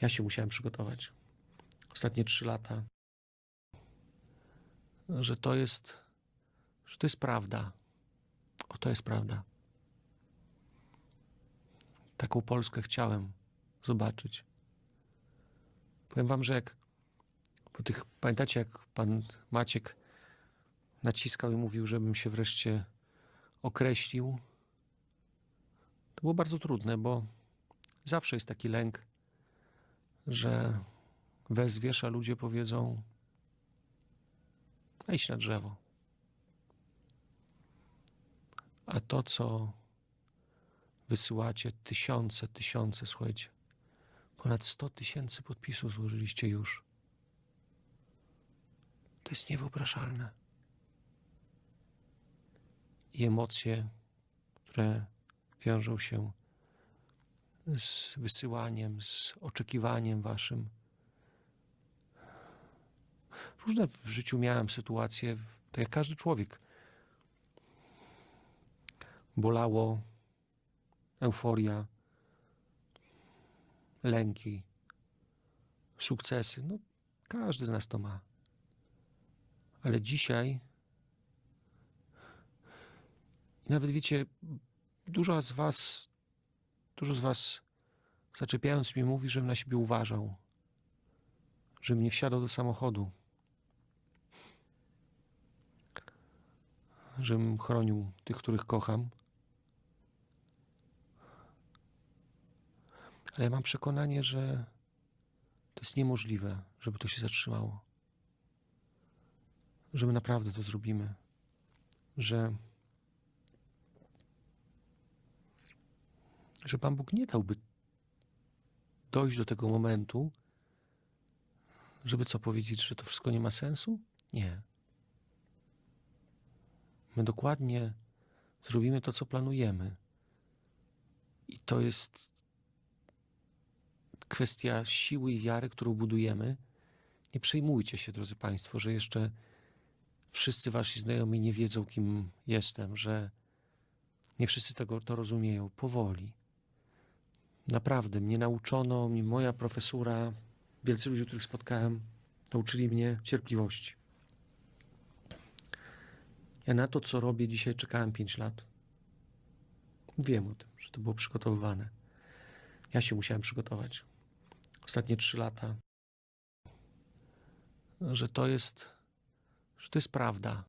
Ja się musiałem przygotować. Ostatnie trzy lata, że to jest, że to jest prawda. O, to jest prawda. Taką Polskę chciałem zobaczyć. Powiem wam, że jak po tych, pamiętacie jak pan Maciek naciskał i mówił, żebym się wreszcie określił. To było bardzo trudne, bo zawsze jest taki lęk, że wezwiesz, a ludzie powiedzą wejdź na drzewo. A to, co wysyłacie, tysiące, tysiące, słuchajcie, ponad 100 tysięcy podpisów złożyliście już. To jest niewyobrażalne. I emocje, które wiążą się z wysyłaniem, z oczekiwaniem waszym. Różne w życiu miałem sytuacje, tak jak każdy człowiek. Bolało, euforia, lęki, sukcesy. No, każdy z nas to ma. Ale dzisiaj, nawet wiecie, dużo z was, dużo z was zaczepiając mnie mówi, żebym na siebie uważał, żebym nie wsiadał do samochodu, żebym chronił tych, których kocham. Ale ja mam przekonanie, że to jest niemożliwe, żeby to się zatrzymało. Że my naprawdę to zrobimy. Że, że Pan Bóg nie dałby dojść do tego momentu, żeby co powiedzieć, że to wszystko nie ma sensu? Nie. My dokładnie zrobimy to, co planujemy. I to jest kwestia siły i wiary, którą budujemy. Nie przejmujcie się, drodzy Państwo, że jeszcze wszyscy Wasi znajomi nie wiedzą, kim jestem, że nie wszyscy tego to rozumieją. Powoli. Naprawdę, mnie nauczono, mi moja profesura, wielcy ludzie, których spotkałem, nauczyli mnie cierpliwości. Ja na to, co robię dzisiaj, czekałem 5 lat. Wiem o tym, że to było przygotowywane. Ja się musiałem przygotować. Ostatnie 3 lata, że to jest, że to jest prawda.